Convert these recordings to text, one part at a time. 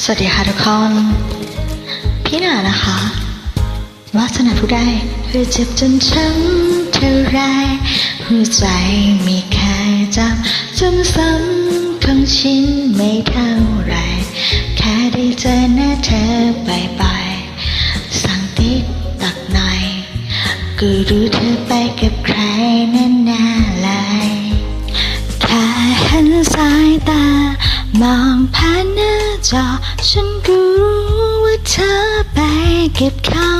สวัสดีค่ะทุกคน พี่หนานะคะวาสนาผู้ใดเพื่อเจ็บจนช้ำเท่าไรหัวใจมีแค่จำจนซ้ำคงชินไม่เท่าไร แค่ได้เจอหน้าเธอบ่อยๆสั่งติ๊กตักหน่อยก็รู้เธอไปกับใครนั่นน่เลยแค่เห็นสายตามองผ่านหน้า จอ ฉันรู้ว่าเธอไปเกับเขา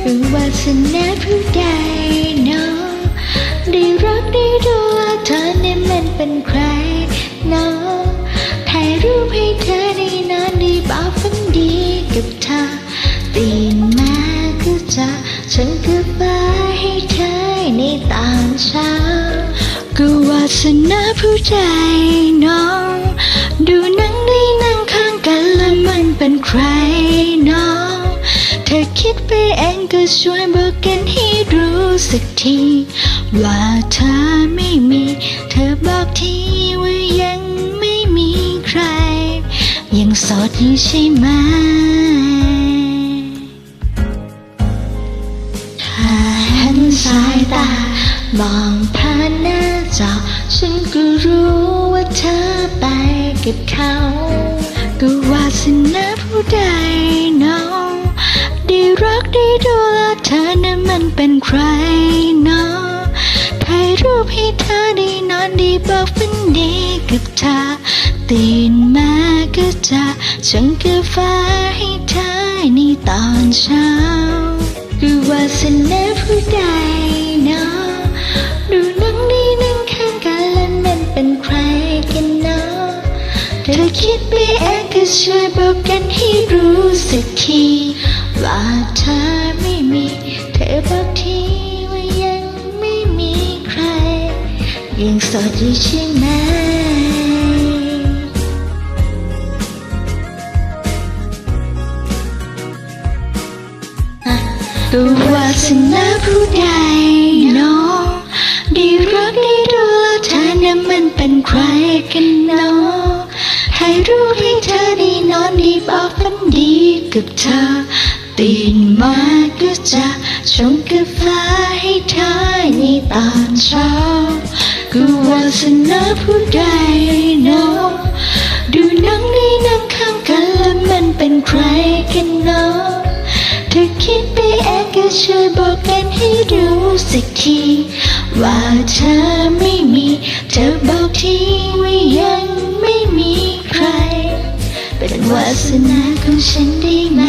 หรือว่าสนาผู้ใดเนาะได้รักได้ดูว่าเธอเนี่ยมันเป็นใครเนาะถ่ายรูปให้เธอได้นอนได้บอกฝันดีกับเธอตื่นมาก็จะฉันก็บายให้เธอในตอนเช้าก็วาสนาผู้ใจน้องดูหนังได้นั่ง เป็นใครเน้องเธอคิดไปเองก็ช่วยบอกกันให้รู้สักที ว่าเธอไม่มี เธอบอกทีว่ายังไม่มีใคร ยังโสดอยู่ใช่ไหมห็นสายตามองผ่านหน้าจอฉันก็รู้ว่าเธอไปกับเขา ก็วาสนาผู้ใดน้องได้รักได้ดูแลเธอนั้นมันเป็นใครเนาะถ่ายรูปให้เธอได้นอนได้บอกฝันดีกับเธอตื่นมาก็จะชงกาแฟให้เธอในตอนเช้าคือวาสนาผู้ใด คิดไปเองก็ช่วยบอกกันให้รู้สักที ว่าเธอไม่มี เธอบอกทีว่ายังไม่มีใคร ยังโสดอยู่ใช่ไหมตัววาสนาผู้ใดเนาะได้รักได้ดูแลเธอนั้นมันเป็นใครกันเนาะ ถ่ายรูปให้เธอได้นอนด้บอกฝันดีกับเธอ ตื่นมาก็จะชงกาแฟให้เธอในตอนเช้าก็วาสนาผู้ใดเนาะดูนังได้นั่งข้างกันแล้วมันเป็นใครกันเนาะเธอคิดไปเองก็ช่วยบอกกันให้รู้สักที ว่าเธอไม่มี เธอบอกทีว่า วาสนาของฉันได้ไหม